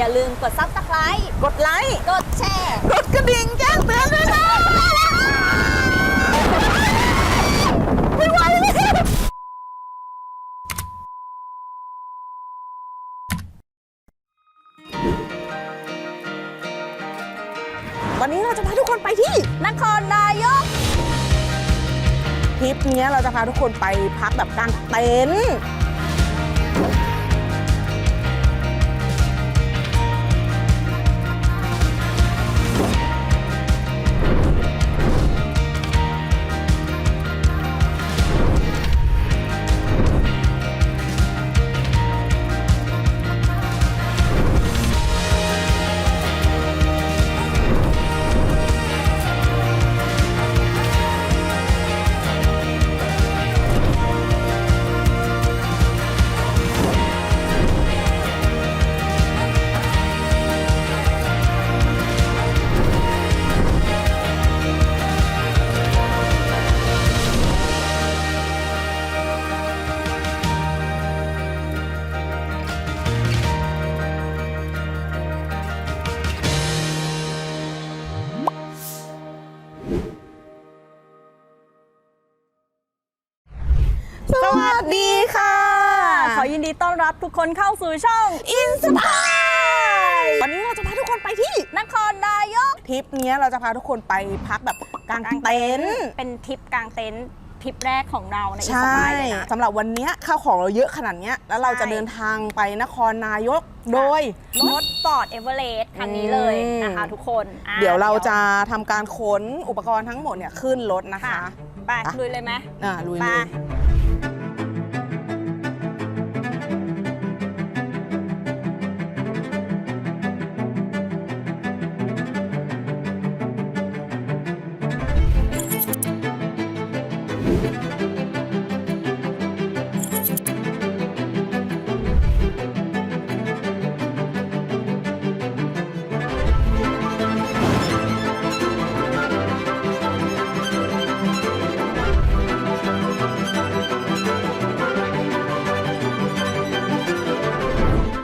อย่าลืมกด subscribe กดไลค์ กดแชร์ กดกระดิ่งแจ้งเตือนด้วยนะไม่ไหวแล้ววันนี้เราจะพาทุกคนไปที่ นครนายกทริปเนี้ยเราจะพาทุกคนไปพักแบบกลางเต็นท์ ทุกคนเข้าสู่ช่อง อินสปายวันนี้เราจะพาทุกคนไปที่นครนายกทริปเนี้ยเราจะพาทุกคนไปพักแบบกลางเต็นท์เป็นทริปกลางเต็นท์ทริปแรกของเราในอินใช่สปายเลยนะ สำหรับวันเนี้ยข้าวของเราเยอะขนาดเนี้ยแล้วเราจะใช่เดินทางไปนครนายกโดย รถฟอร์ดเอเวอเรสต์คันนี้เลยอืมนะคะทุกคนอ่เดี๋ยวเราจะทำการขนอุปกรณ์ทั้งหมดเนี่ยขึ้นรถนะคะค่ะไปอะลุยเลยไหมอ่าลุยไปเลย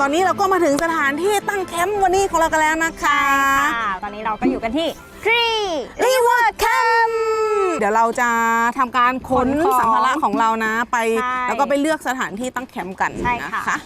ตอนนี้เราก็มาถึงสถานที่ตั้งแคมป์วันนี้ของเรากันแล้วนะคะค่ะตอนนี้เราก็อยู่กันที่ทรีรีเวิร์ดแคมป์เดี๋ยวเราจะทำการขนขนของสัมภาระของเรานะไปใช่แล้วก็ไปเลือกสถานที่ตั้งแคมป์กันใช่นะค่ะ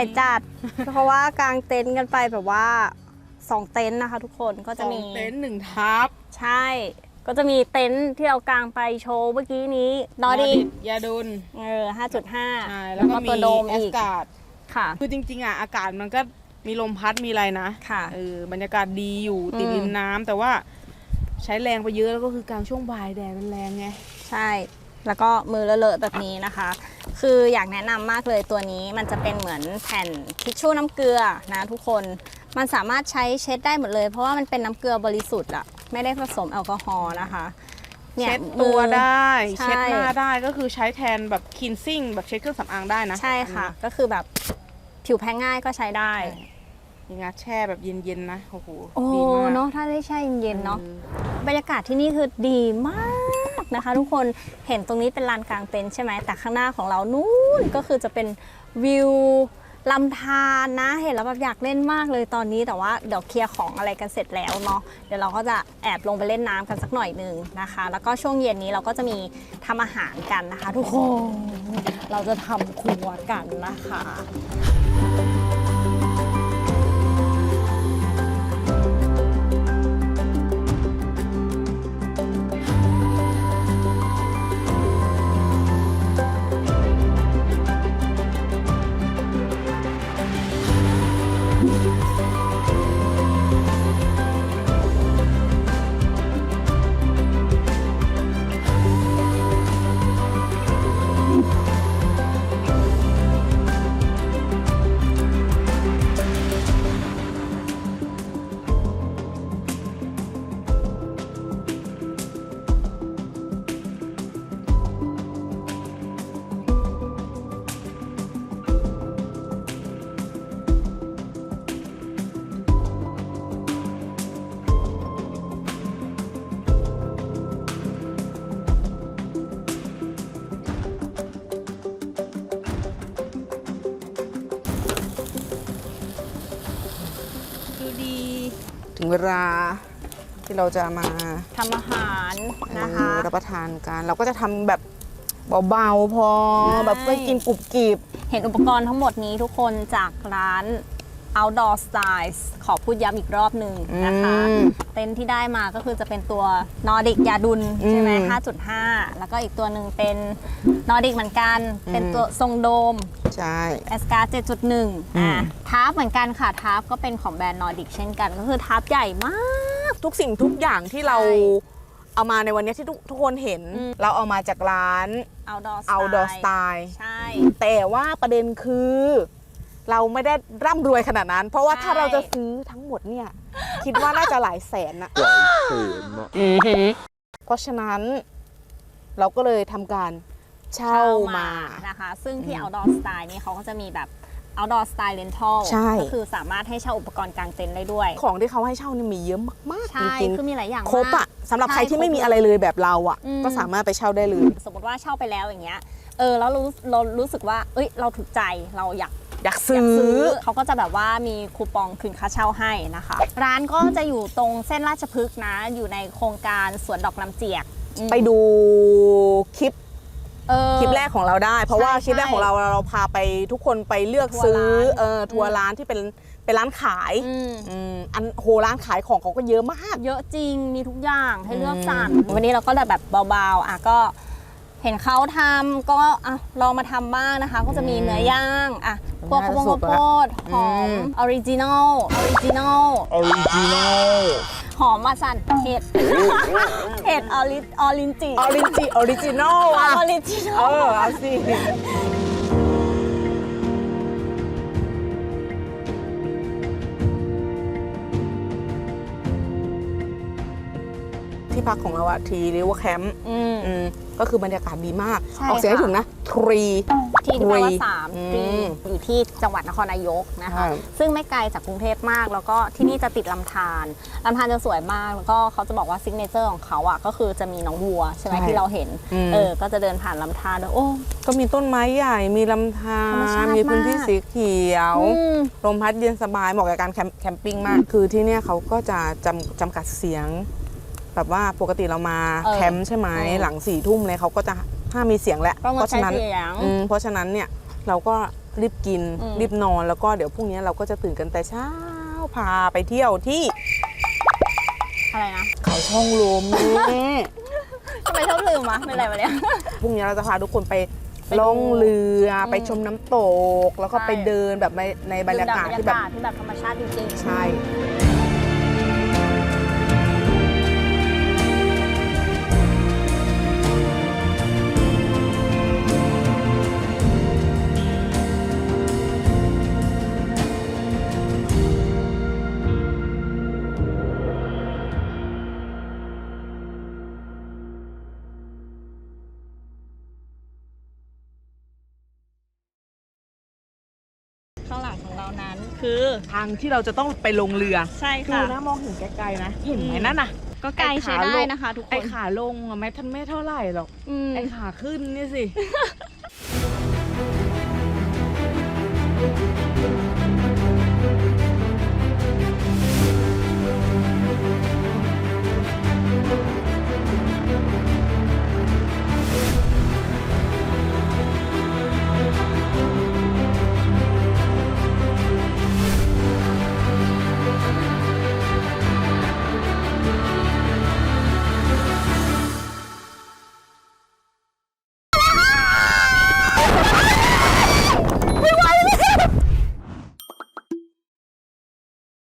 อยจัด เพราะว่ากางเต็นท์กันไปแบบว่าสองเต็นท์นะคะ ทุกคนก็สจะองมีเต็นท์หนึ่งทับใช่ ก็จะมีเต็นท์ที่เรากางไปโชว์เมื่อกี้นี้นอดียาดุลเออห้าจุดห้าใช่แล้แล้ววก็ก็มีตัวโดมแออีสกการ์ดค่ะ คือจริง ๆอะอากาศมันก็มีลมพัดมีอะไรนะค่ะเออบรรยากาศดีอยู่ติดอืมริมน้ำแต่ว่าใช้แรงไปเยอะแล้วก็คือกลางช่วงบ่ายแดดมันแรงไง ใช่ แล้วก็มือเลอะๆแบบนี้นะคะ คืออยากแนะนำมากเลยตัวนี้มันจะเป็นเหมือนแผ่นทิชชู่น้ำเกลือนะทุกคน มันสามารถใช้เช็ดได้หมดเลย เพราะว่ามันเป็นน้ำเกลือบริสุทธิ์อะไม่ได้ผสมแอลกอฮอล์นะคะนี่ยเช็ดตัวมือได้ใช่เช็ดหน้าได้ก็คือใช้แทนแบบคินซิ่งแบบเช็ดเครื่องสำอางได้นะ ใช่ค่ะ ก็คือแบบผิวแพ้ง่ายก็ใช้ได้อันนี้ยังไงแช่แบบเย็นๆนะ โอ้โห โอ้ดีมากเนาะถ้าได้แช่เย็นๆเนาะออบรรยากาศที่นี่คือดีมาก นะคะ ทุกคนเห็นตรงนี้เป็นลานกลางเต็นท์ใช่ไหมแต่ข้างหน้าของเรานู่นก็คือจะเป็นวิวลำธารนะเห็นแล้วแบบอยากเล่นมากเลยตอนนี้แต่ว่าเดี๋ยวเคลียร์ของอะไรกันเสร็จแล้วเนาะเดี๋ยวเราก็จะแอบลงไปเล่นน้ำกันสักหน่อยหนึ่งนะคะ แล้วก็ช่วงเย็นนี้เราก็จะมีทำอาหารกันนะคะ ทุกคนเราจะทำครัวกันนะคะ เวลาที่เราจะมาทำอาหารนะคะเออรับประทานกัน เราก็จะทำแบบเบาๆพอใช่แบบไม่กินกรุบกริบ เห็นอุปกรณ์ทั้งหมดนี้ทุกคนจากร้าน Outdoor Styles ขอพูดย้ำอีกรอบหนึ่งนะคะ อืมเต็นท์ที่ได้มาก็คือจะเป็นตัว Nordic ยาดุลใช่ไหมอืม5.5 แล้วก็อีกตัวหนึ่งเป็น Nordic เหมือนกัน เป็นอืม ตัวทรงโดม ใช่แอสการ์7.1 อะทาร์ปเหมือนกันค่ะทาร์ปก็เป็นของแบรนด์ Nordic เช่นกัน ก็คือทาร์ปใหญ่มาก ทุกสิ่งทุกอย่างที่เราใช่ เอามาในวันนี้ที่ทุกทุกคนเห็นอืมเราเอามาจากร้าน Outdoor outdoor Style style ใช่ แต่ว่าประเด็นคือ เราไม่ได้ร่ำรวยขนาดนั้น เพราะว่าใช่ถ้าเราจะซื้อทั้งหมดเนี่ย คิดว่าน่าจะหลายแสนนะหลายแสนอะเพราะฉะนั้นเราก็เลยทำการเช่ามา นะคะ ซึ่งที่อืม Outdoor Style นี่เขาก็จะมีแบบ Outdoor Style Rental ใช่ ก็คือสามารถให้เช่าอุปกรณ์กางเต็นท์ได้ด้วย ของที่เขาให้เช่านี่มีเยอะมากๆใช่จริงคือมีหลายอย่างๆครบมาอะก สำหรับใช่ใครที่ไม่ครบมีอะไรเลยแบบเราอะอืม ก็สามารถไปเช่าได้เลย สมมติว่าเช่าไปแล้วอย่างเงี้ย เออ แล้วเราเรารู้สึกว่า เอ้ย เราถูกใจ เราอยาก อยากอยาซื้กอซื้อเขาก็จะแบบว่ามีคูปองคืนค่าเช่าให้นะคะ ร้านก็จะอยู่ตรงเส้นราชพฤกษ์นะ อยู่ในโครงการสวนดอกลำเจียกอืมไปดูคลิปเออคลิปแรกของเราได้ เพราะว่าใช่คลิปแรกของเราเราพาไปทุกคนไปเลือกซื้อทัวร์ร้านเออทัวร์ร้านที่เป็นเป็นร้านขายอืมอืมอันโหร้านขายของเขาก็เยอะมาก เยอะจริงมีทุกอย่างให้เลือกอืมสรรวันนี้เราก็แบบเบาๆอะก็ เห็นเขาทำก็อะลองมาทำบ้างนะคะ ก็จะมีเนื้อย่างอะพวกข้าวโพดข้าวโพดหอมออริจินอลออริจินอลออริจินอลหอมมาสั่นเห็ดเห็ดออริออรินจิออริจิออริจินอลออะอริจินเออลอเอาสิที่พักของเราอะทีริเวอร์แคมป์อืมอืม ก็คือบรรยากาศดีมาก ใช่ออกเสียงให้ค่ะ ถูกนะทรี ที่ที่แปลว่าทรีสามอืมตรีอยู่ที่จังหวัดนครนายกนะคะใช่ซึ่งไม่ไกลจากกรุงเทพมาก แล้วก็ที่นี่จะติดลำธารลำธารจะสวยมาก แล้วก็เขาจะบอกว่าซิกเนเจอร์ของเขาอะก็คือจะมีน้องวัวใช่ไหมที่เราเห็น เออ ก็จะเดินผ่านลำธารแล้วโอ้ ก็มีต้นไม้ใหญ่ มีลำธาธรรมชารติมีพื้นที่มาก สีเขียว อืม ลมพัดเย็นสบายเหมาะกับการแคมแคมปิ้งมาก คือที่เนี่ยเขาก็จะจำจำกัดเสียง แบบว่าปกติเรามาเออแคมป์ใช่ไหมเออหลังสี่ทุ่มเลยเขาก็จะห้ามมีเสียงแหละต้องงเพดราะใช้ฉะนั้นเสียงอืมเพราะฉะนั้นเนี่ยเราก็รีบกินอืม รีบนอนแล้วก็เดี๋ยวพรุ่งนี้เราก็จะตื่นกันแต่เช้าพาไปเที่ยวที่อะไรนะเขาช่องลมนี่ ทำไมชอบลืมวะเป็นไรวะเนี่ย พรุ่งนี้เราจะพาทุกคนไปไปดูล่องเรืออืมไปชมน้ำตก แล้วก็ใช่ ไปเดินแบบในในบรรยากาศดื่มด่ำที่แบบบรรยากาศที่แบบธรรมชาติจริงๆ ใช่ข้ คือทางที่เราจะต้องไปลงเรือใช่ดูค่ะ นะมองเห็นไกลๆนะเห็นไหมอืม นั่นน่ะก็ไกลใช้ได้นะคะ ทุกคไอนขาลงอะแม้ท่านไม่เท่าไหร่หรอกอืมไอขาขึ้นนี่สิ